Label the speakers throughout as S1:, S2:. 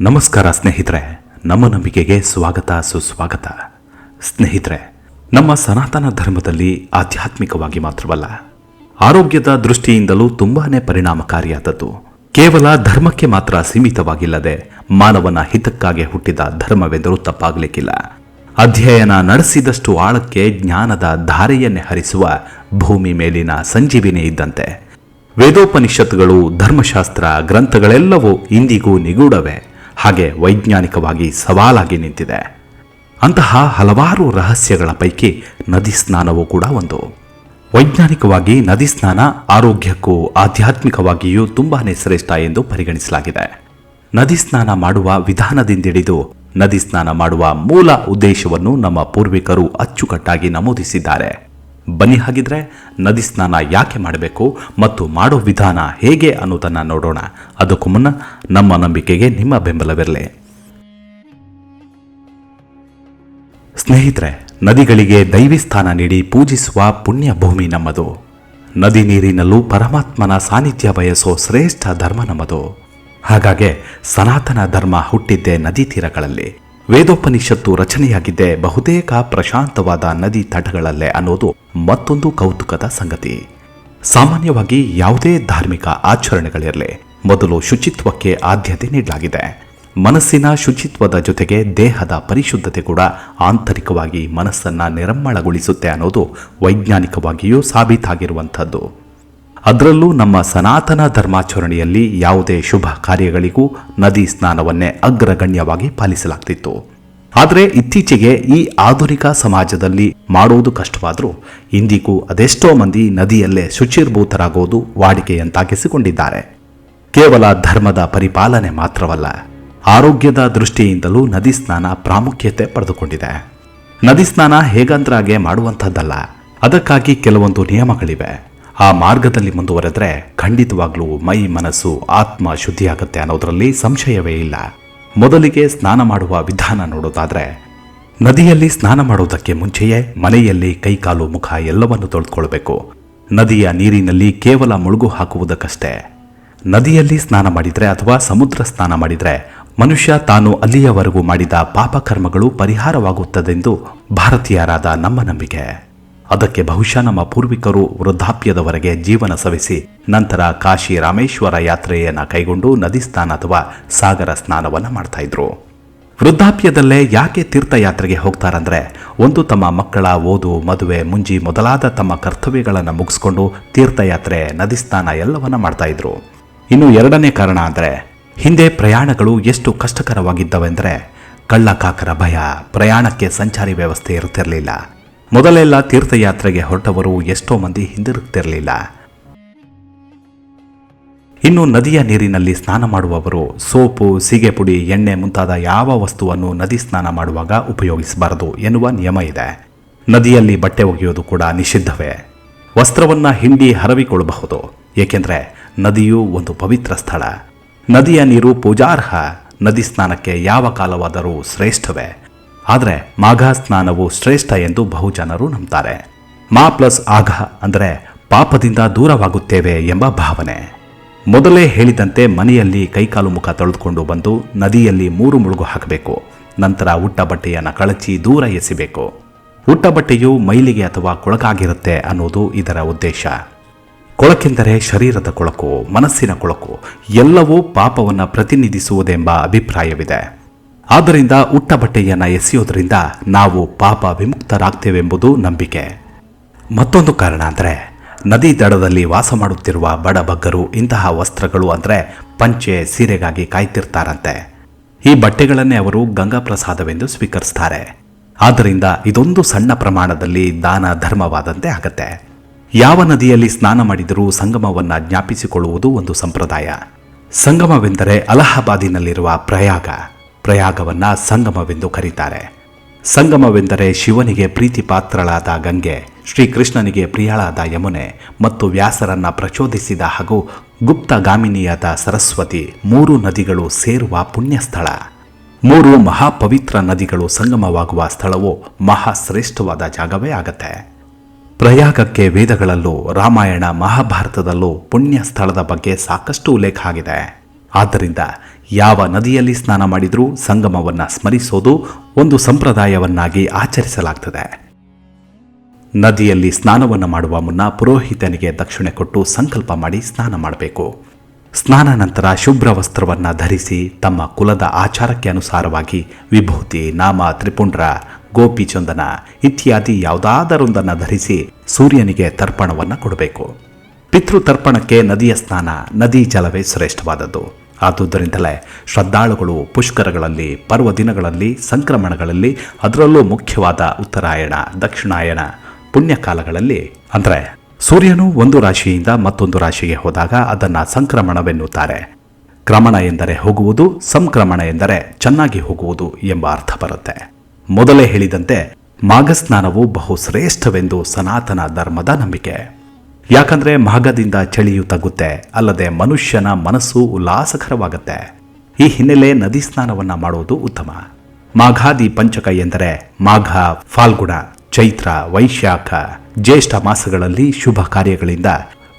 S1: ನಮಸ್ಕಾರ ಸ್ನೇಹಿತರೆ, ನಮ್ಮ ನಂಬಿಕೆಗೆ ಸ್ವಾಗತ, ಸುಸ್ವಾಗತ. ಸ್ನೇಹಿತರೆ, ನಮ್ಮ ಸನಾತನ ಧರ್ಮದಲ್ಲಿ ಆಧ್ಯಾತ್ಮಿಕವಾಗಿ ಮಾತ್ರವಲ್ಲ, ಆರೋಗ್ಯದ ದೃಷ್ಟಿಯಿಂದಲೂ ತುಂಬಾನೇ ಪರಿಣಾಮಕಾರಿಯಾದದ್ದು. ಕೇವಲ ಧರ್ಮಕ್ಕೆ ಮಾತ್ರ ಸೀಮಿತವಾಗಿಲ್ಲದೆ ಮಾನವನ ಹಿತಕ್ಕಾಗಿ ಹುಟ್ಟಿದ ಧರ್ಮವೆಂದರೂ ತಪ್ಪಾಗಲಿಕ್ಕಿಲ್ಲ. ಅಧ್ಯಯನ ನಡೆಸಿದಷ್ಟು ಆಳಕ್ಕೆ ಜ್ಞಾನದ ಧಾರೆಯನ್ನೇ ಹರಿಸುವ ಭೂಮಿ ಮೇಲಿನ ಸಂಜೀವಿನಿ ಇದ್ದಂತೆ. ವೇದೋಪನಿಷತ್ಗಳು, ಧರ್ಮಶಾಸ್ತ್ರ, ಗ್ರಂಥಗಳೆಲ್ಲವೂ ಇಂದಿಗೂ ನಿಗೂಢವೇ. ಹಾಗೆ ವೈಜ್ಞಾನಿಕವಾಗಿ ಸವಾಲಾಗಿ ನಿಂತಿದೆ. ಅಂತಹ ಹಲವಾರು ರಹಸ್ಯಗಳ ಪೈಕಿ ನದಿ ಸ್ನಾನವೂ ಕೂಡ ಒಂದು. ವೈಜ್ಞಾನಿಕವಾಗಿ ನದಿ ಸ್ನಾನ ಆರೋಗ್ಯಕ್ಕೂ ಆಧ್ಯಾತ್ಮಿಕವಾಗಿಯೂ ತುಂಬಾ ಶ್ರೇಷ್ಠ ಎಂದು ಪರಿಗಣಿಸಲಾಗಿದೆ. ನದಿ ಸ್ನಾನ ಮಾಡುವ ವಿಧಾನದಿಂದಿಡಿದು ನದಿ ಸ್ನಾನ ಮಾಡುವ ಮೂಲ ಉದ್ದೇಶವನ್ನು ನಮ್ಮ ಪೂರ್ವಿಕರು ಅಚ್ಚುಕಟ್ಟಾಗಿ ನಮೂದಿಸಿದ್ದಾರೆ. ಬನ್ನಿ ಹಾಗಿದ್ರೆ ನದಿ ಸ್ನಾನ ಯಾಕೆ ಮಾಡಬೇಕು ಮತ್ತು ಮಾಡೋ ವಿಧಾನ ಹೇಗೆ ಅನ್ನೋದನ್ನು ನೋಡೋಣ. ಅದಕ್ಕೂ ಮುನ್ನ ನಮ್ಮ ನಂಬಿಕೆಗೆ ನಿಮ್ಮ ಬೆಂಬಲವಿರಲಿ. ಸ್ನೇಹಿತರೆ, ನದಿಗಳಿಗೆ ದೈವಿ ಸ್ಥಾನ ನೀಡಿ ಪೂಜಿಸುವ ಪುಣ್ಯ ಭೂಮಿ ನಮ್ಮದು. ನದಿ ನೀರಿನಲ್ಲೂ ಪರಮಾತ್ಮನ ಸಾನ್ನಿಧ್ಯ ಬಯಸೋ ಶ್ರೇಷ್ಠ ಧರ್ಮ ನಮ್ಮದು. ಹಾಗಾಗಿ ಸನಾತನ ಧರ್ಮ ಹುಟ್ಟಿದ್ದೆ ನದಿ ತೀರಗಳಲ್ಲಿ. ವೇದೋಪನಿಷತ್ತು ರಚನೆಯಾಗಿದ್ದೇ ಬಹುತೇಕ ಪ್ರಶಾಂತವಾದ ನದಿ ತಟಗಳಲ್ಲೇ ಅನ್ನೋದು ಮತ್ತೊಂದು ಕೌತುಕದ ಸಂಗತಿ. ಸಾಮಾನ್ಯವಾಗಿ ಯಾವುದೇ ಧಾರ್ಮಿಕ ಆಚರಣೆಗಳಿರಲಿ, ಮೊದಲು ಶುಚಿತ್ವಕ್ಕೆ ಆದ್ಯತೆ ನೀಡಲಾಗಿದೆ. ಮನಸ್ಸಿನ ಶುಚಿತ್ವದ ಜೊತೆಗೆ ದೇಹದ ಪರಿಶುದ್ಧತೆ ಕೂಡ ಆಂತರಿಕವಾಗಿ ಮನಸ್ಸನ್ನ ನಿರಮ್ಮಳಗೊಳಿಸುತ್ತೆ ಅನ್ನೋದು ವೈಜ್ಞಾನಿಕವಾಗಿಯೂ ಸಾಬೀತಾಗಿರುವಂಥದ್ದು. ಅದರಲ್ಲೂ ನಮ್ಮ ಸನಾತನ ಧರ್ಮಾಚರಣೆಯಲ್ಲಿ ಯಾವುದೇ ಶುಭ ಕಾರ್ಯಗಳಿಗೂ ನದಿ ಸ್ನಾನವನ್ನೇ ಅಗ್ರಗಣ್ಯವಾಗಿ ಪಾಲಿಸಲಾಗ್ತಿತ್ತು. ಆದರೆ ಇತ್ತೀಚೆಗೆ ಈ ಆಧುನಿಕ ಸಮಾಜದಲ್ಲಿ ಮಾಡುವುದು ಕಷ್ಟವಾದರೂ ಇಂದಿಗೂ ಅದೆಷ್ಟೋ ಮಂದಿ ನದಿಯಲ್ಲೇ ಶುಚಿರ್ಭೂತರಾಗೋದು ವಾಡಿಕೆಯಂತಾಗಿಸಿಕೊಂಡಿದ್ದಾರೆ. ಕೇವಲ ಧರ್ಮದ ಪರಿಪಾಲನೆ ಮಾತ್ರವಲ್ಲ, ಆರೋಗ್ಯದ ದೃಷ್ಟಿಯಿಂದಲೂ ನದಿ ಸ್ನಾನ ಪ್ರಾಮುಖ್ಯತೆ ಪಡೆದುಕೊಂಡಿದೆ. ನದಿ ಸ್ನಾನ ಹೇಗಂದ್ರಾಗೆ ಮಾಡುವಂಥದ್ದಲ್ಲ, ಅದಕ್ಕಾಗಿ ಕೆಲವೊಂದು ನಿಯಮಗಳಿವೆ. ಆ ಮಾರ್ಗದಲ್ಲಿ ಮುಂದುವರೆದ್ರೆ ಖಂಡಿತವಾಗ್ಲೂ ಮೈ ಮನಸ್ಸು ಆತ್ಮ ಶುದ್ಧಿಯಾಗುತ್ತೆ ಅನ್ನೋದರಲ್ಲಿ ಸಂಶಯವೇ ಇಲ್ಲ. ಮೊದಲಿಗೆ ಸ್ನಾನ ಮಾಡುವ ವಿಧಾನ ನೋಡೋದಾದ್ರೆ, ನದಿಯಲ್ಲಿ ಸ್ನಾನ ಮಾಡೋದಕ್ಕೆ ಮುಂಚೆಯೇ ಮನೆಯಲ್ಲಿ ಕೈಕಾಲು ಮುಖ ಎಲ್ಲವನ್ನು ತೊಳೆದುಕೊಳ್ಬೇಕು. ನದಿಯ ನೀರಿನಲ್ಲಿ ಕೇವಲ ಮುಳುಗು ಹಾಕುವುದಕ್ಕಷ್ಟೇ. ನದಿಯಲ್ಲಿ ಸ್ನಾನ ಮಾಡಿದ್ರೆ ಅಥವಾ ಸಮುದ್ರ ಸ್ನಾನ ಮಾಡಿದ್ರೆ ಮನುಷ್ಯ ತಾನು ಅಲ್ಲಿಯವರೆಗೂ ಮಾಡಿದ ಪಾಪಕರ್ಮಗಳು ಪರಿಹಾರವಾಗುತ್ತದೆಂದು ಭಾರತೀಯರಾದ ನಮ್ಮ ನಂಬಿಕೆ. ಅದಕ್ಕೆ ಬಹುಶಃ ನಮ್ಮ ಪೂರ್ವಿಕರು ವೃದ್ಧಾಪ್ಯದವರೆಗೆ ಜೀವನ ಸವೆಸಿ, ನಂತರ ಕಾಶಿ ರಾಮೇಶ್ವರ ಯಾತ್ರೆಯನ್ನ ಕೈಗೊಂಡು ನದಿ ಸ್ನಾನ ಅಥವಾ ಸಾಗರ ಸ್ನಾನವನ್ನ ಮಾಡ್ತಾ ಇದ್ರು. ವೃದ್ಧಾಪ್ಯದಲ್ಲೇ ಯಾಕೆ ತೀರ್ಥಯಾತ್ರೆಗೆ ಹೋಗ್ತಾರಂದ್ರೆ, ಒಂದು ತಮ್ಮ ಮಕ್ಕಳ ಓದು, ಮದುವೆ, ಮುಂಜಿ ಮೊದಲಾದ ತಮ್ಮ ಕರ್ತವ್ಯಗಳನ್ನು ಮುಗಿಸ್ಕೊಂಡು ತೀರ್ಥಯಾತ್ರೆ, ನದಿ ಸ್ನಾನ ಎಲ್ಲವನ್ನ ಮಾಡ್ತಾ ಇದ್ರು. ಇನ್ನು ಎರಡನೇ ಕಾರಣ ಅಂದರೆ, ಹಿಂದೆ ಪ್ರಯಾಣಗಳು ಎಷ್ಟು ಕಷ್ಟಕರವಾಗಿದ್ದವೆಂದರೆ, ಕಳ್ಳಕಾಕರ ಭಯ, ಪ್ರಯಾಣಕ್ಕೆ ಸಂಚಾರಿ ವ್ಯವಸ್ಥೆ ಇರುತ್ತಿರಲಿಲ್ಲ ಮೊದಲೆಲ್ಲ ತೀರ್ಥಯಾತ್ರೆಗೆ ಹೊರಟವರು ಎಷ್ಟೋ ಮಂದಿ ಹಿಂದಿರುಗ್ತಿರಲಿಲ್ಲ. ಇನ್ನು ನದಿಯ ನೀರಿನಲ್ಲಿ ಸ್ನಾನ ಮಾಡುವವರು ಸೋಪು, ಸೀಗೆಪುಡಿ, ಎಣ್ಣೆ ಮುಂತಾದ ಯಾವ ವಸ್ತುವನ್ನು ನದಿ ಸ್ನಾನ ಮಾಡುವಾಗ ಉಪಯೋಗಿಸಬಾರದು ಎನ್ನುವ ನಿಯಮ ಇದೆ. ನದಿಯಲ್ಲಿ ಬಟ್ಟೆ ಒಗೆಯೋದು ಕೂಡ ನಿಷಿದ್ಧವೇ. ವಸ್ತ್ರವನ್ನ ಹಿಂಡಿ ಹರವಿಕೊಳ್ಳಬಹುದು, ಏಕೆಂದರೆ ನದಿಯು ಒಂದು ಪವಿತ್ರ ಸ್ಥಳ. ನದಿಯ ನೀರು ಪೂಜಾರ್ಹ, ನದಿ ಸ್ನಾನಕ್ಕೆ ಯಾವ ಕಾಲವಾದರೂ ಶ್ರೇಷ್ಠವೇ. ಆದರೆ ಮಾಘ ಸ್ನಾನವು ಶ್ರೇಷ್ಠ ಎಂದು ಬಹುಜನರು ನಂಬ್ತಾರೆ. ಮಾ ಪ್ಲಸ್ ಆಘ ಅಂದರೆ ಪಾಪದಿಂದ ದೂರವಾಗುತ್ತೇವೆ ಎಂಬ ಭಾವನೆ. ಮೊದಲೇ ಹೇಳಿದಂತೆ ಮನೆಯಲ್ಲಿ ಕೈಕಾಲು ಮುಖ ತೊಳೆದುಕೊಂಡು ಬಂದು ನದಿಯಲ್ಲಿ ಮೂರು ಮುಳುಗು ಹಾಕಬೇಕು. ನಂತರ ಉಟ್ಟ ಬಟ್ಟೆಯನ್ನು ಕಳಚಿ ದೂರ ಎಸಿಬೇಕು. ಉಟ್ಟ ಬಟ್ಟೆಯು ಮೈಲಿಗೆ ಅಥವಾ ಕೊಳಕಾಗಿರುತ್ತೆ ಅನ್ನೋದು ಇದರ ಉದ್ದೇಶ. ಕೊಳಕೆಂದರೆ ಶರೀರದ ಕೊಳಕು, ಮನಸ್ಸಿನ ಕೊಳಕು, ಎಲ್ಲವೂ ಪಾಪವನ್ನು ಪ್ರತಿನಿಧಿಸುವುದೆಂಬ ಅಭಿಪ್ರಾಯವಿದೆ. ಆದ್ದರಿಂದ ಉಟ್ಟ ಬಟ್ಟೆಯನ್ನು ಎಸೆಯೋದ್ರಿಂದ ನಾವು ಪಾಪ ವಿಮುಕ್ತರಾಗ್ತೇವೆಂಬುದು ನಂಬಿಕೆ. ಮತ್ತೊಂದು ಕಾರಣ ಅಂದರೆ, ನದಿ ದಡದಲ್ಲಿ ವಾಸ ಮಾಡುತ್ತಿರುವ ಬಡಬಗ್ಗರು ಇಂತಹ ವಸ್ತ್ರಗಳು ಅಂದರೆ ಪಂಚೆ ಸೀರೆಗಾಗಿ ಕಾಯ್ತಿರ್ತಾರಂತೆ. ಈ ಬಟ್ಟೆಗಳನ್ನೇ ಅವರು ಗಂಗಾ ಪ್ರಸಾದವೆಂದು ಸ್ವೀಕರಿಸ್ತಾರೆ. ಆದ್ದರಿಂದ ಇದೊಂದು ಸಣ್ಣ ಪ್ರಮಾಣದಲ್ಲಿ ದಾನ ಧರ್ಮವಾದಂತೆ ಆಗತ್ತೆ. ಯಾವ ನದಿಯಲ್ಲಿ ಸ್ನಾನ ಮಾಡಿದರೂ ಸಂಗಮವನ್ನು ಜ್ಞಾಪಿಸಿಕೊಳ್ಳುವುದು ಒಂದು ಸಂಪ್ರದಾಯ. ಸಂಗಮವೆಂದರೆ ಅಲಹಾಬಾದಿನಲ್ಲಿರುವ ಪ್ರಯಾಗ. ಪ್ರಯಾಗವನ್ನ ಸಂಗಮವೆಂದು ಕರೀತಾರೆ. ಸಂಗಮವೆಂದರೆ ಶಿವನಿಗೆ ಪ್ರೀತಿಪಾತ್ರಳಾದ ಗಂಗೆ, ಶ್ರೀಕೃಷ್ಣನಿಗೆ ಪ್ರಿಯಳಾದ ಯಮುನೆ ಮತ್ತು ವ್ಯಾಸರನ್ನ ಪ್ರಚೋದಿಸಿದ ಹಾಗೂ ಗುಪ್ತಗಾಮಿನಿಯಾದ ಸರಸ್ವತಿ ಮೂರು ನದಿಗಳು ಸೇರುವ ಪುಣ್ಯ ಸ್ಥಳ ಮೂರು ಮಹಾಪವಿತ್ರ ನದಿಗಳು ಸಂಗಮವಾಗುವ ಸ್ಥಳವು ಮಹಾಶ್ರೇಷ್ಠವಾದ ಜಾಗವೇ ಆಗತ್ತೆ. ಪ್ರಯಾಗಕ್ಕೆ ವೇದಗಳಲ್ಲೂ ರಾಮಾಯಣ ಮಹಾಭಾರತದಲ್ಲೂ ಪುಣ್ಯ ಸ್ಥಳದ ಬಗ್ಗೆ ಸಾಕಷ್ಟು ಉಲ್ಲೇಖ ಆಗಿದೆ. ಆದ್ದರಿಂದ ಯಾವ ನದಿಯಲ್ಲಿ ಸ್ನಾನ ಮಾಡಿದರೂ ಸಂಗಮವನ್ನು ಸ್ಮರಿಸೋದು ಒಂದು ಸಂಪ್ರದಾಯವನ್ನಾಗಿ ಆಚರಿಸಲಾಗ್ತದೆ. ನದಿಯಲ್ಲಿ ಸ್ನಾನವನ್ನು ಮಾಡುವ ಮುನ್ನ ಪುರೋಹಿತನಿಗೆ ದಕ್ಷಿಣೆ ಕೊಟ್ಟು ಸಂಕಲ್ಪ ಮಾಡಿ ಸ್ನಾನ ಮಾಡಬೇಕು. ಸ್ನಾನ ನಂತರ ಶುಭ್ರ ವಸ್ತ್ರವನ್ನು ಧರಿಸಿ ತಮ್ಮ ಕುಲದ ಆಚಾರಕ್ಕೆ ಅನುಸಾರವಾಗಿ ವಿಭೂತಿ, ನಾಮ, ತ್ರಿಪುಂಡ್ರ ಗೋಪಿಚಂದನ ಇತ್ಯಾದಿ ಯಾವುದಾದರೊಂದನ್ನು ಧರಿಸಿ ಸೂರ್ಯನಿಗೆ ತರ್ಪಣವನ್ನು ಕೊಡಬೇಕು. ಪಿತೃ ತರ್ಪಣಕ್ಕೆ ನದಿಯ ಸ್ನಾನ, ನದಿ ಜಲವೇ ಶ್ರೇಷ್ಠವಾದದ್ದು. ಆದುದರಿಂದಲೇ ಶ್ರದ್ಧಾಳುಗಳು ಪುಷ್ಕರಗಳಲ್ಲಿ ಪರ್ವ ದಿನಗಳಲ್ಲಿ ಸಂಕ್ರಮಣಗಳಲ್ಲಿ, ಅದರಲ್ಲೂ ಮುಖ್ಯವಾದ ಉತ್ತರಾಯಣ, ದಕ್ಷಿಣಾಯಣ, ಪುಣ್ಯಕಾಲಗಳಲ್ಲಿ. ಅಂದರೆ ಸೂರ್ಯನು ಒಂದು ರಾಶಿಯಿಂದ ಮತ್ತೊಂದು ರಾಶಿಗೆ ಹೋದಾಗ ಅದನ್ನು ಸಂಕ್ರಮಣವೆನ್ನುತ್ತಾರೆ. ಕ್ರಮಣ ಎಂದರೆ ಹೋಗುವುದು, ಸಂಕ್ರಮಣ ಎಂದರೆ ಚೆನ್ನಾಗಿ ಹೋಗುವುದು ಎಂಬ ಅರ್ಥ ಬರುತ್ತೆ. ಮೊದಲೇ ಹೇಳಿದಂತೆ ಮಾಘಸ್ನಾನವು ಬಹು ಶ್ರೇಷ್ಠವೆಂದು ಸನಾತನ ಧರ್ಮದ ನಂಬಿಕೆ. ಯಾಕಂದ್ರೆ ಮಾಘದಿಂದ ಚಳಿಯು ತಗ್ಗುತ್ತೆ, ಅಲ್ಲದೆ ಮನುಷ್ಯನ ಮನಸ್ಸು ಉಲ್ಲಾಸಕರವಾಗುತ್ತೆ. ಈ ಹಿನ್ನೆಲೆ ನದಿ ಸ್ನಾನವನ್ನ ಮಾಡುವುದು ಉತ್ತಮ. ಮಾಘಾದಿ ಪಂಚಕ ಎಂದರೆ ಮಾಘ, ಫಾಲ್ಗುಣ, ಚೈತ್ರ, ವೈಶಾಖ, ಜ್ಯೇಷ್ಠ ಮಾಸಗಳಲ್ಲಿ ಶುಭ ಕಾರ್ಯಗಳಿಂದ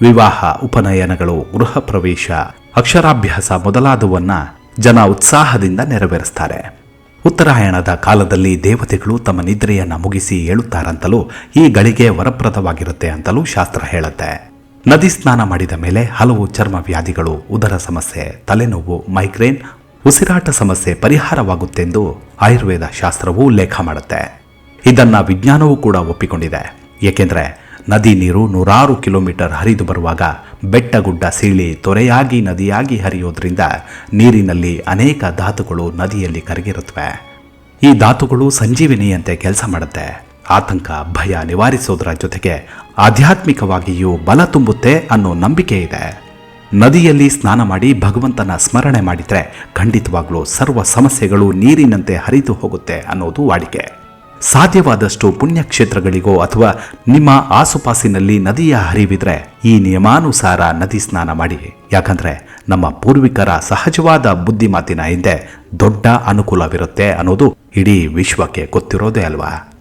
S1: ವಿವಾಹ, ಉಪನಯನಗಳು, ಗೃಹ ಪ್ರವೇಶ, ಅಕ್ಷರಾಭ್ಯಾಸ ಮೊದಲಾದವನ್ನ ಜನ ಉತ್ಸಾಹದಿಂದ ನೆರವೇರಿಸ್ತಾರೆ. ಉತ್ತರಾಯಣದ ಕಾಲದಲ್ಲಿ ದೇವತೆಗಳು ತಮ್ಮ ನಿದ್ರೆಯನ್ನ ಮುಗಿಸಿ ಏಳುತ್ತಾರಂತಲೂ ಈ ಗಳಿಗೆ ವರಪ್ರದವಾಗಿರುತ್ತೆ ಅಂತಲೂ ಶಾಸ್ತ್ರ ಹೇಳುತ್ತೆ. ನದಿ ಸ್ನಾನ ಮಾಡಿದ ಮೇಲೆ ಹಲವು ಚರ್ಮ ವ್ಯಾಧಿಗಳು, ಉದರ ಸಮಸ್ಯೆ, ತಲೆನೋವು, ಮೈಗ್ರೇನ್, ಉಸಿರಾಟ ಸಮಸ್ಯೆ ಪರಿಹಾರವಾಗುತ್ತೆಂದು ಆಯುರ್ವೇದ ಶಾಸ್ತ್ರವೂ ಉಲ್ಲೇಖ ಮಾಡುತ್ತೆ. ಇದನ್ನ ವಿಜ್ಞಾನವೂ ಕೂಡ ಒಪ್ಪಿಕೊಂಡಿದೆ. ಏಕೆಂದ್ರೆ ನದಿ ನೀರು ನೂರಾರು ಕಿಲೋಮೀಟರ್ ಹರಿದು ಬರುವಾಗ ಬೆಟ್ಟಗುಡ್ಡ ಸೀಳಿ ತೊರೆಯಾಗಿ ನದಿಯಾಗಿ ಹರಿಯೋದ್ರಿಂದ ನೀರಿನಲ್ಲಿ ಅನೇಕ ಧಾತುಗಳು ನದಿಯಲ್ಲಿ ಕರಗಿರುತ್ತವೆ. ಈ ಧಾತುಗಳು ಸಂಜೀವಿನಿಯಂತೆ ಕೆಲಸ ಮಾಡುತ್ತೆ. ಆತಂಕ, ಭಯ ನಿವಾರಿಸೋದರ ಜೊತೆಗೆ ಆಧ್ಯಾತ್ಮಿಕವಾಗಿಯೂ ಬಲ ತುಂಬುತ್ತೆ ಅನ್ನೋ ನಂಬಿಕೆ ಇದೆ. ನದಿಯಲ್ಲಿ ಸ್ನಾನ ಮಾಡಿ ಭಗವಂತನ ಸ್ಮರಣೆ ಮಾಡಿದ್ರೆ ಖಂಡಿತವಾಗ್ಲೂ ಸರ್ವ ಸಮಸ್ಯೆಗಳು ನೀರಿನಂತೆ ಹರಿದು ಹೋಗುತ್ತೆ ಅನ್ನೋದು ವಾಡಿಕೆ. ಸಾಧ್ಯವಾದಷ್ಟು ಪುಣ್ಯಕ್ಷೇತ್ರಗಳಿಗೋ ಅಥವಾ ನಿಮ್ಮ ಆಸುಪಾಸಿನಲ್ಲಿ ನದಿಯ ಹರಿವಿದ್ರೆ ಈ ನಿಯಮಾನುಸಾರ ನದಿ ಸ್ನಾನ ಮಾಡಿ. ಯಾಕಂದ್ರೆ ನಮ್ಮ ಪೂರ್ವಿಕರ ಸಹಜವಾದ ಬುದ್ಧಿಮಾತಿನ ಹಿಂದೆ ದೊಡ್ಡ ಅನುಕೂಲವಿರುತ್ತೆ ಅನ್ನೋದು ಇಡೀ ವಿಶ್ವಕ್ಕೆ ಗೊತ್ತಿರೋದೇ ಅಲ್ವಾ?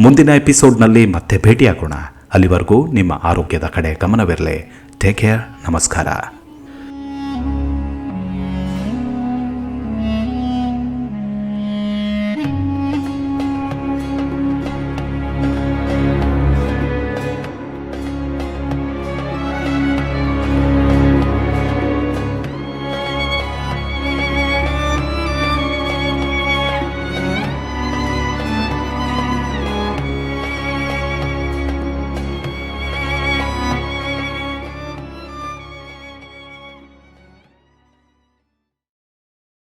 S1: ಮುಂದಿನ ಎಪಿಸೋಡ್ನಲ್ಲಿ ಮತ್ತೆ ಭೇಟಿಯಾಗೋಣ. ಅಲ್ಲಿವರೆಗೂ ನಿಮ್ಮ ಆರೋಗ್ಯದ ಕಡೆ ಗಮನವಿರಲಿ. ಟೇಕ್ ಕೇರ್ ನಮಸ್ಕಾರ.